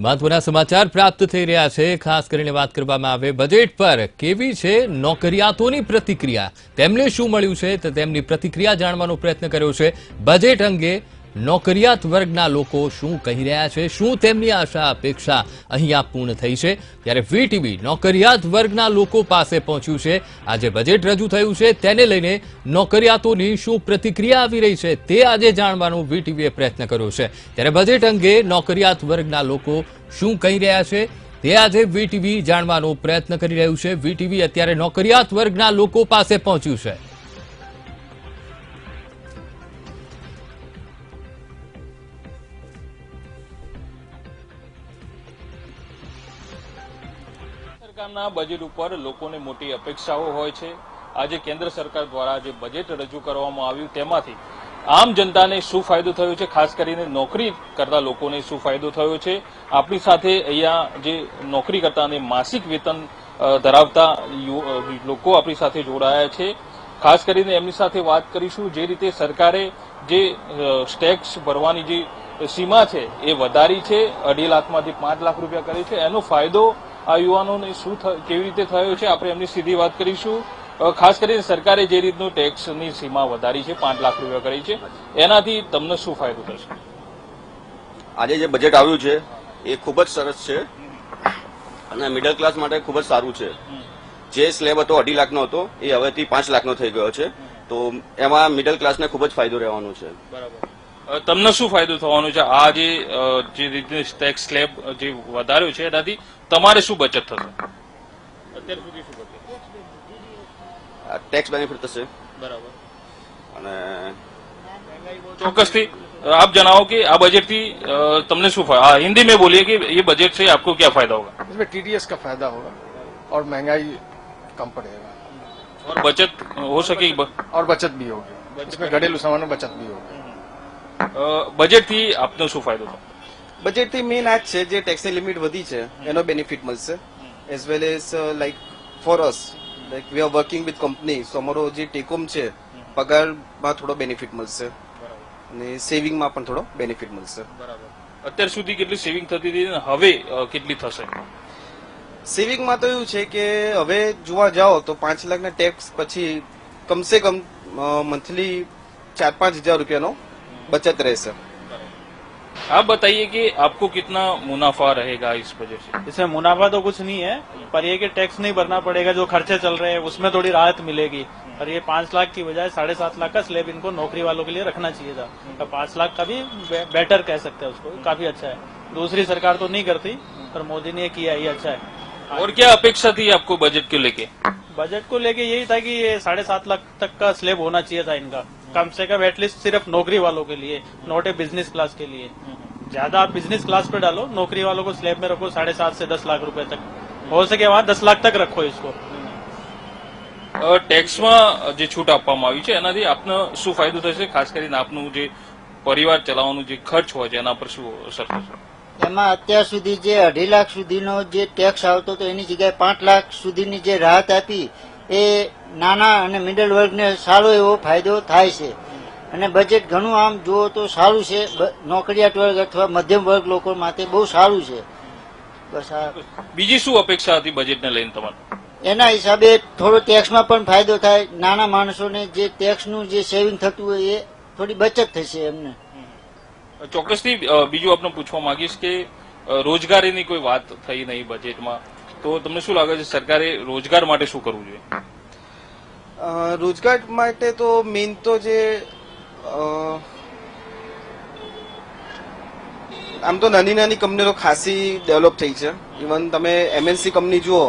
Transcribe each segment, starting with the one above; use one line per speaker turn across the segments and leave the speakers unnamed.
મહત્વના સમાચાર પ્રાપ્ત થઈ રહ્યા છે. ખાસ કરીને વાત કરવામાં આવે બજેટ પર કેવી છે નોકરિયાતોની પ્રતિક્રિયા? તેમને શું મળ્યું છે? તો તેમની પ્રતિક્રિયા જાણવાનો પ્રયત્ન કર્યો છે. બજેટ અંગે નોકરિયાત વર્ગના લોકો શું કહી રહ્યા છે, શું તેમની આશા અપેક્ષા અહીંયા પૂર્ણ થઈ છે? ત્યારે વીટીવી નોકરિયાત વર્ગના લોકો પાસે પહોંચ્યું છે. આજે બજેટ રજૂ થયું છે. તેને લઈને નોકરિયાતોની શું પ્રતિક્રિયા આવી રહી છે તે આજે જાણવાનો વીટીવીએ પ્રયત્ન કર્યો છે. ત્યારે બજેટ અંગે નોકરિયાત વર્ગના લોકો શું કહી રહ્યા છે તે આજે વીટીવી જાણવાનો પ્રયત્ન કરી રહ્યું છે. વીટીવી અત્યારે નોકરિયાત વર્ગના લોકો પાસે પહોંચ્યું છે.
સરકારના બજેટ ઉપર લોકોને મોટી અપેક્ષાઓ હોય છે. આજે કેન્દ્ર સરકાર દ્વારા જે બજેટ રજૂ કરવામાં આવ્યું તેમાંથી આમ જનતાને શું ફાયદો થયો છે? ખાસ કરીને નોકરી કરતા લોકોને શું ફાયદો થયો છે? આપણી સાથે અહીંયા જે નોકરી કરતા અને માસિક વેતન ધરાવતા લોકો આપણી સાથે જોડાયા છે. ખાસ કરીને એમની સાથે વાત કરીશું જે રીતે સરકારે જે ટેક્સ ભરવાની જે સીમા છે એ વધારી છે. અઢી લાખમાંથી પાંચ લાખ રૂપિયા કરી છે. એનો ફાયદો આ યુવાનોને શું કેવી રીતે થયો છે આપણે એમની સીધી વાત કરીશું. ખાસ કરીને સરકારે જે રીતનું ટેક્સની સીમા વધારી છે પાંચ લાખ રૂપિયા કરી છે એનાથી તમને શું ફાયદો થશે?
આજે જે બજેટ આવ્યું છે એ ખૂબ જ સરસ છે અને મિડલ ક્લાસ માટે ખૂબ જ સારું છે. જે સ્લેબ હતો અઢી લાખનો હતો એ હવેથી પાંચ લાખનો થઈ ગયો છે. તો એમાં મિડલ ક્લાસને ખૂબ જ ફાયદો રહેવાનો છે.
બરાબર. તમને શું ફાયદો થવાનો છે આ જે અ, જે રીતે ટેક્સ સ્લેબ જે વધાર્યો છે એનાથી તમારે શું બચત થશે અત્યાર સુધી શું બચત
ટેક્સ બેનિફિટ થશે
બરાબર
અને
ચોક્કસથી आप जनाओ कि આ બજેટથી અ, તમને શું ફાયદો હા हिंदी में बोलिए कि ये बजट से आपको क्या फायदा होगा
इसमें टीडीएस का फायदा होगा और महंगाई कम पड़ेगा
और बचत हो सके
और बचत भी होगी इसमें घरेलू सामान में बचत भी होगी
બજેટથી આપનો શું ફાયદો થયો?
બજેટથી મેઇન આ છે જે ટેક્સની લિમિટ વધી છે એનો બેનિફિટ મળશે. As well as like for us like we are working with company so અમારો જે ટેકોમ છે પગારમાં થોડો બેનિફિટ મળશે. અને સેવિંગમાં પણ થોડો બેનિફિટ મળશે.
અત્યાર સુધી કેટલી સેવિંગ થતી હતી અને હવે કેટલી થશે?
સેવિંગમાં તો એવું છે કે હવે જોવા જાઓ તો પાંચ લાખના ટેક્સ પછી કમસે કમ મંથલી ચાર પાંચ હજાર રૂપિયાનો बचत रहे सर।
आप बताइए कि आपको कितना मुनाफा रहेगा इस वजह से?
इसमें मुनाफा तो कुछ नहीं है पर ये कि टैक्स नहीं भरना पड़ेगा जो खर्चे चल रहे हैं उसमें थोड़ी राहत मिलेगी। और ये पाँच लाख की बजाय साढ़े सात लाख का स्लेब इनको नौकरी वालों के लिए रखना चाहिए था। तो पाँच लाख का भी बेटर कह सकते हैं उसको काफ़ी अच्छा है। दूसरी सरकार तो नहीं करती पर मोदी ने किया ये अच्छा है।
और क्या अपेक्षा थी आपको बजट को लेके?
बजट को लेके यही था कि साढ़े सात लाख तक का स्लेब होना चाहिए था इनका। कम से कम एटलीस्ट सिर्फ नौकरी वालों के लिए नॉट ए बिजनेस क्लास के लिए ज्यादा आप बिजनेस क्लास पे डालो नौकरी वालों को स्लेब में रखो साढ़े सात से दस लाख रुपए तक हो सके वहां दस लाख तक रखो इसको
અ, ટેક્સમાં જે છૂટ આપવામાં આવી છે એનાથી આપને શું ફાયદો થશે ખાસ કરીને આપનું જે પરિવાર ચલાવવાનું જે ખર્ચ હોય છે એના પર શું અસર થશે
એમાં અત્યાર સુધી જે અઢી લાખ સુધીનો જે ટેક્સ આવતો હતો એની જગ્યાએ પાંચ લાખ સુધીની જે રાહત આપી એ નાના અને મિડલ વર્ગને સારો એવો ફાયદો થાય છે. અને બજેટ ઘણું આમ જુઓ તો સારું છે. નોકરિયાત વર્ગ અથવા મધ્યમ વર્ગ લોકો માટે બહુ સારું છે. બસ આ
બીજી શું અપેક્ષા હતી બજેટને લઈને તમારે?
એના હિસાબે થોડો ટેક્સમાં પણ ફાયદો થાય. નાના માણસોને જે ટેક્સનું જે સેવિંગ થતું હોય એ થોડી બચત થશે એમને.
ચોક્કસથી બીજું આપણે પૂછવા માંગીશ કે રોજગારીની કોઈ વાત થઈ નહીં બજેટમાં તો તમને શું લાગે છે, સરકારે રોજગાર માટે શું કરવું જોઈએ?
રોજગાર માટે તો મેઇન તો જે આમ તો નાની નાની કંપનીઓ ખાસી ડેવલપ થઈ છે. ઇવન તમે એમએનસી કંપની જુઓ,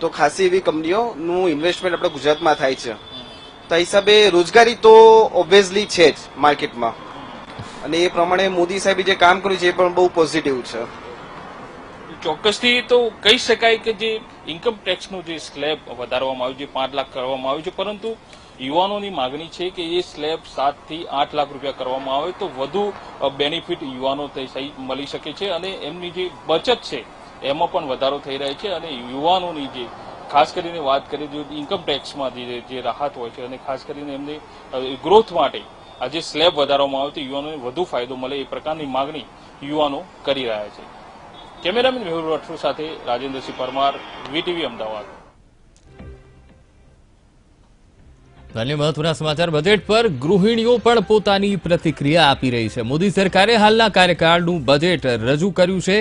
તો ખાસી એવી કંપનીઓનું ઇન્વેસ્ટમેન્ટ આપણે ગુજરાતમાં થાય છે. તો હિસાબે રોજગારી તો ઓબ્વિયસલી છે જ માર્કેટમાં અને એ પ્રમાણે મોદી સાહેબે જે કામ કર્યું છે, એ પણ બહુ પોઝિટિવ છે.
ચોક્કસથી તો કહી શકાય કે જે ઇન્કમ ટેક્સનું જે સ્લેબ વધારવામાં આવ્યું છે પાંચ લાખ કરવામાં આવ્યું છે, પરંતુ યુવાનોની માગણી છે કે એ સ્લેબ સાતથી આઠ લાખ રૂપિયા કરવામાં આવે તો વધુ બેનિફિટ યુવાનો થઈ મળી શકે છે અને એમની જે બચત છે, એમાં પણ વધારો થઈ રહ્યો છે અને યુવાનોની જે, ખાસ કરીને વાત કરીએ જો ઇન્કમ ટેક્સમાં જે રાહત હોય છે અને ખાસ કરીને એમને ગ્રોથ માટે આ જે સ્લેબ વધારવામાં આવે તો યુવાનોને વધુ ફાયદો મળે એ પ્રકારની માગણી યુવાનો કરી રહ્યા છે. કેમેરામેન મેહુલ વઠુ સાથે રાજેન્દ્રસિંહ પરમાર, વીટીવી અમદાવાદ.
અન્ય મહત્વના સમાચાર બજેટ પર ગૃહિણીઓ પણ પોતાની પ્રતિક્રિયા આપી રહી છે. મોદી સરકારે હાલના કાર્યકાળનું બજેટ રજૂ કર્યું છે.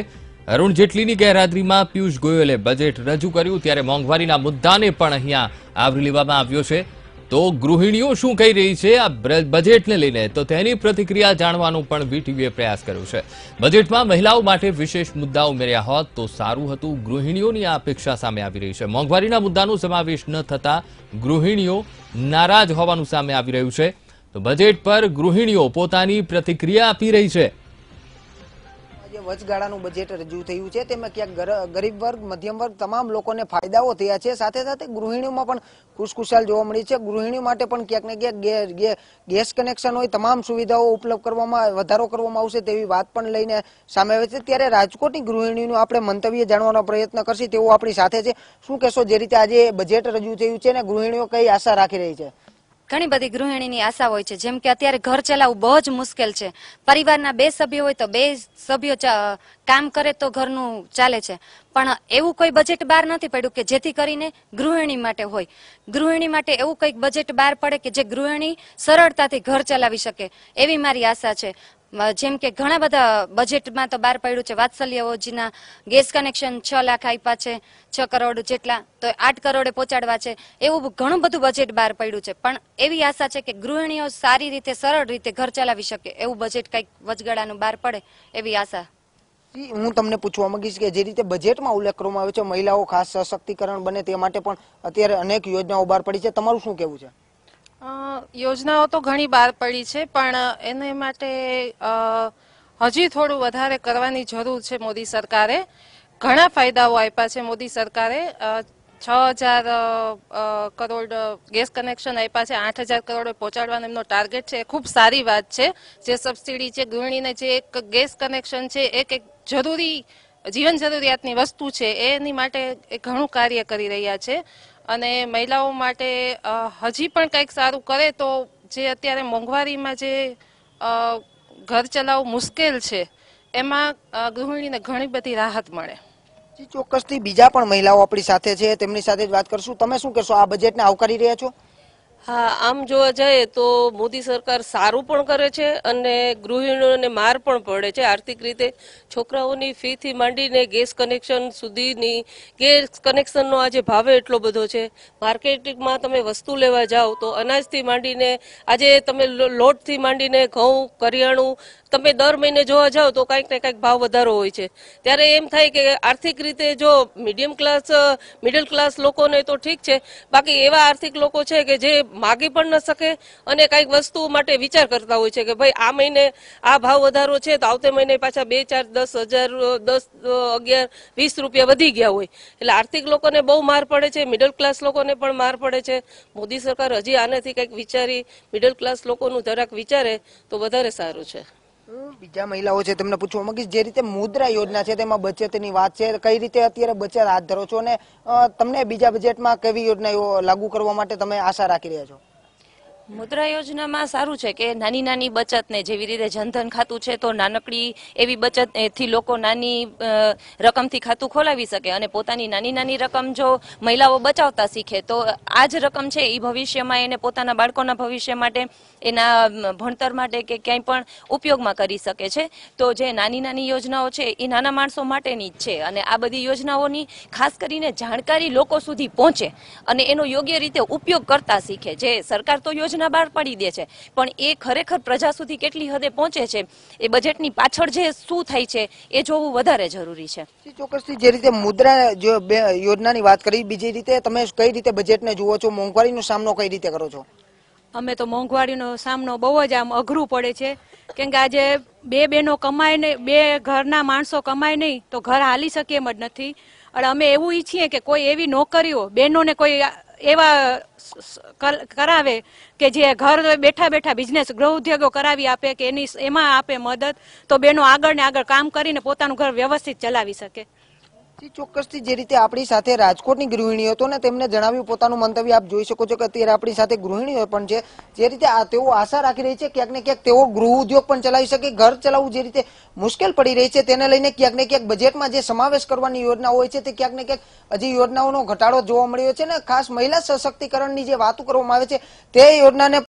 અરુણ જેટલીની ગેરહાજરીમાં પિયુષ ગોયલે બજેટ રજૂ કર્યું, ત્યારે મોંઘવારીના મુદ્દાને પણ અહીંયા આવરી લેવામાં આવ્યો છે. તો ગૃહિણીઓ શું કહી રહી છે? આ બજેટને લઈને તો તેની પ્રતિક્રિયા જાણવાનો પણ વીટીવીએ પ્રયાસ કર્યો છે. બજેટમાં મહિલાઓ માટે વિશેષ મુદ્દા ઉમેર્યા હોત તો સારું હતું. ગૃહિણીઓની આ અપેક્ષા સામે આવી રહી છે. મોંઘવારીના મુદ્દાનો સમાવેશ ન થતા ગૃહિણીઓ નારાજ હોવાનું સામે આવી રહ્યું છે. તો બજેટ પર ગૃહિણીઓ પોતાની પ્રતિક્રિયા આપી રહી છે.
વચગાળાનું બજેટ રજૂ થયું છે. તેમાં ક્યાંક ગરીબ વર્ગ, મધ્યમ વર્ગ તમામ લોકોને ફાયદાઓ થયા છે. સાથે સાથે ગૃહિણીઓમાં પણ ખુશખુશાલ જોવા મળી છે. ગૃહિણીઓ માટે પણ ક્યાંક ને ક્યાંક ગેસ કનેક્શન હોય તમામ સુવિધાઓ ઉપલબ્ધ કરવામાં, વધારો કરવામાં આવશે તેવી વાત પણ લઈને સામે આવે છે. ત્યારે રાજકોટની ગૃહિણીનું આપણે મંતવ્ય જાણવાનો પ્રયત્ન કરશે તેવું આપણી સાથે છે. શું કહેશો? જે રીતે આજે બજેટ રજૂ થયું છે અને ગૃહિણીઓ કઈ આશા રાખી રહી છે?
ઘણી બધી ગૃહિણીની આશા હોય છે. જેમ કે અત્યારે ઘર ચલાવવું બહુ જ મુશ્કેલ છે. પરિવારના બે સભ્યો હોય તો બે સભ્યો કામ કરે તો ઘરનું ચાલે છે. પણ એવું કોઈ બજેટ બહાર નથી પડ્યું કે જેથી કરીને ગૃહિણી માટે હોય. ગૃહિણી માટે એવું કંઈક બજેટ બહાર પડે કે જે ગૃહિણી સરળતાથી ઘર ચલાવી શકે. એવી મારી આશા છે. જેમ કે ઘણા બધા બજેટમાં તો બહાર પડ્યું છે. વાત્સલ્ય યોજના ગેસ કનેક્શન છ લાખ આપ્યા છે, છ કરોડ જેટલા, તો આઠ કરોડે પહોંચાડવા છે. એવું ઘણું બધું બજેટ બહાર પડ્યું છે. પણ એવી આશા છે કે ગૃહિણીઓ સારી રીતે, સરળ રીતે ઘર ચલાવી શકે, એવું બજેટ કંઈક વચગાળાનું બહાર પડે એવી આશા.
હું તમને પૂછવા માંગીશ કે જે રીતે બજેટમાં ઉલ્લેખ કરવામાં આવ્યો છે, મહિલાઓ ખાસ સશક્તિકરણ બને તે માટે પણ અત્યારે અનેક યોજનાઓ બહાર પડી છે. તમારું શું કેવું છે?
યોજનાઓ તો ઘણી બહાર પડી છે, પણ એને માટે હજી થોડું વધારે કરવાની જરૂર છે મોદી સરકારે. ઘણા ફાયદાઓ આપ્યા છે મોદી સરકારે. છ હજાર કરોડ ગેસ કનેક્શન આપ્યા છે, આઠ હજાર કરોડ પહોંચાડવાનો એમનો ટાર્ગેટ છે. એ ખૂબ સારી વાત છે. જે સબસિડી છે, ગૃહિણીને જે એક ગેસ કનેક્શન છે, એક એક જરૂરી જીવન જરૂરિયાતની વસ્તુ છે, એની માટે ઘણું કાર્ય કરી રહ્યા છે. અને મહિલાઓ માટે હજી પણ કંઈક સારું કરે તો જે અત્યારે મોંઘવારીમાં જે ઘર ચલાવવું મુશ્કેલ છે, એમાં ગૃહિણીને ઘણી બધી રાહત મળે.
ચોક્કસથી બીજા પણ મહિલાઓ આપણી સાથે છે, તેમની સાથે જ વાત કરશું. તમે શું કહેશો? આ બજેટને આવકારી રહ્યા છો?
હા, આમ જોવા જઈએ તો મોદી સરકાર સારું પણ કરે છે અને ગૃહિણીઓને માર પણ પડે છે. આર્થિક રીતે છોકરાઓની ફીથી માંડીને ગેસ કનેક્શન સુધીની, ગેસ કનેક્શનનો આજે ભાવે એટલો બધો છે. માર્કેટિંગમાં તમે વસ્તુ લેવા જાઓ તો અનાજથી માંડીને આજે તમે લોટથી માંડીને ઘઉં, કરિયાણું તમે દર મહિને જોવા જાઓ તો કંઈક ને કંઈક ભાવ વધારો હોય છે. ત્યારે એમ થાય કે આર્થિક રીતે જો મીડિયમ ક્લાસ મિડલ ક્લાસ લોકોને તો ઠીક છે. બાકી એવા આર્થિક લોકો છે કે જે માગી પણ ન શકે અને કંઈક વસ્તુ માટે વિચાર કરતા હોય છે કે ભાઈ આ મહિને આ ભાવ વધારો છે તો આવતે મહિને પાછા બે, ચાર, દસ હજાર દસ અગિયાર, વીસ રૂપિયા વધી ગયા હોય. એટલે આર્થિક લોકોને બહુ માર પડે છે મિડલ ક્લાસ લોકોને પણ માર પડે છે. મોદી સરકાર હજી આનાથી કંઈક વિચારી મિડલ ક્લાસ લોકોનું જરાક વિચારે તો વધારે સારું છે.
બીજા મહિલાઓ છે, તમને પૂછવા માંગીશ, જે રીતે મુદ્રા યોજના છે, તેમાં બચતની વાત છે, કઈ રીતે અત્યારે બચત હાથ ધરો છો અને તમને બીજા બજેટમાં કેવી યોજનાઓ લાગુ કરવા માટે તમે આશા રાખી રહ્યા છો?
મુદ્રા યોજનામાં સારું છે કે નાની નાની બચતને જેવી રીતે જનધન ખાતું છે તો નાનકડી એવી બચતથી લોકો નાની રકમથી ખાતું ખોલાવી શકે અને પોતાની નાની નાની રકમ જો મહિલાઓ બચાવતા શીખે તો આ જ રકમ છે એ ભવિષ્યમાં એને પોતાના બાળકોના ભવિષ્ય માટે, એના ભણતર માટે કે ક્યાંય પણ ઉપયોગમાં કરી શકે છે. તો જે નાની નાની યોજનાઓ છે એ નાના માણસો માટેની જ છે અને આ બધી યોજનાઓની ખાસ કરીને જાણકારી લોકો સુધી પહોંચે અને એનો યોગ્ય રીતે ઉપયોગ કરતા શીખે. જે સરકાર તો યોજના બહાર પાડી દે છે. પણ એ ખરેખર પ્રજા સુધી કેટલી હદે પહોંચે છે, એ બજેટની પાછળ જે શું થાય છે, એ જોવું વધારે જરૂરી છે.
ચોક્કસથી જે રીતે મુદ્રા યોજનાની વાત કરી, બીજી રીતે તમે કઈ રીતે બજેટને જુઓ છો, મોંઘવારીનો સામનો કઈ રીતે કરો છો?
અમે તો મોંઘવારીનો સામનો બહુ જ આમ અઘરું પડે છે. કેમ કે આજે બે બહેનો કમાય નહીં બે ઘરના માણસો કમાય નહીં તો ઘર હાલી શકે એમ જ નથી. અને અમે એવું ઈચ્છીએ કે કોઈ એવી નોકરીઓ બહેનોને કોઈ એવા કરાવે કે જે ઘર બેઠા બેઠા બિઝનેસ ગૃહ ઉદ્યોગો કરાવી આપે, કે એની એમાં આપે મદદ, તો બહેનો આગળ ને આગળ કામ કરીને પોતાનું ઘર વ્યવસ્થિત ચલાવી શકે.
ચોક્કસથી જે રીતે આપણી સાથે રાજકોટની ગૃહિણીઓ હતો ને, તેમને જણાવ્યું, પોતાનું મંતવ્ય આપ જોઈ શકો છો કે અત્યારે આપણી સાથે ગૃહિણીઓ પણ છે. જે રીતે તેઓ આશા રાખી રહી છે, ક્યાંક ને ક્યાંક તેઓ ગૃહ ઉદ્યોગ પણ ચલાવી શકે, ઘર ચલાવવું જે રીતે મુશ્કેલ પડી રહી છે, તેને લઈને ક્યાંક ને ક્યાંક બજેટમાં જે સમાવેશ કરવાની યોજના હોય છે, તે ક્યાંક ને ક્યાંક હજી યોજનાઓનો ઘટાડો જોવા મળ્યો છે ને, ખાસ મહિલા સશક્તિકરણની જે વાતો કરવામાં આવે છે, તે યોજનાને